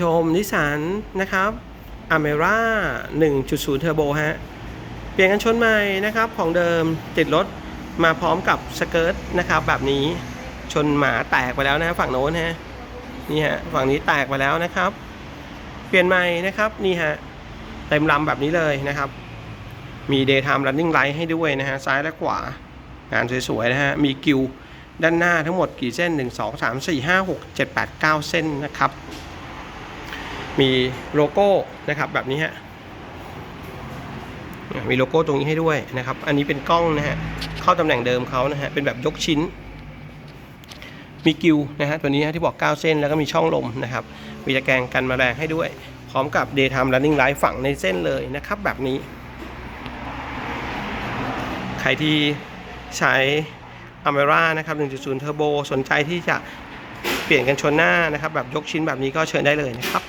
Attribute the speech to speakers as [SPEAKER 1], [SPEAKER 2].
[SPEAKER 1] ชมนิสสันนะครับอเมร่า1.0 เทอร์โบฮะ เปลี่ยนกันชนใหม่นะครับ ของเดิมติดรถมาพร้อมกับสเกิร์ตนะครับ แบบนี้ชนหมาแตกไปแล้วนะฮะฝั่งโน้นฮะ นี่ฮะ ฝั่งนี้แตกไปแล้วนะครับ เปลี่ยนใหม่นะครับ นี่ฮะ เต็มลำแบบนี้เลยนะครับ มี daytime running light ให้ด้วยนะฮะ ซ้ายและขวา งานสวยๆ นะฮะ มีกิวด้านหน้าทั้งหมดกี่เส้น 1 2 3 4 5 6 7 8 9 เส้นนะครับ มีโลโก้นะครับแบบนี้ฮะมีโลโก้ตรงนี้ให้ด้วยนะครับ อันนี้เป็นกล้องนะฮะ เข้าตำแหน่งเดิมเขานะฮะ เป็นแบบยกชิ้น มีกิวนะฮะ ตัวนี้ฮะที่บอก 9 เส้นแล้วก็มีช่องลมนะครับ มีตะแกรงกันมแมลงให้ด้วย พร้อมกับ daytime running light ฝังในเส้นเลยนะครับ แบบนี้ ใครที่ใช้ a m e r a นะครับ 1.0 Turbo สนใจที่จะเปลี่ยนกันชนหน้านะครับ แบบยกชิ้นแบบนี้ก็เชิญได้เลยนะครับ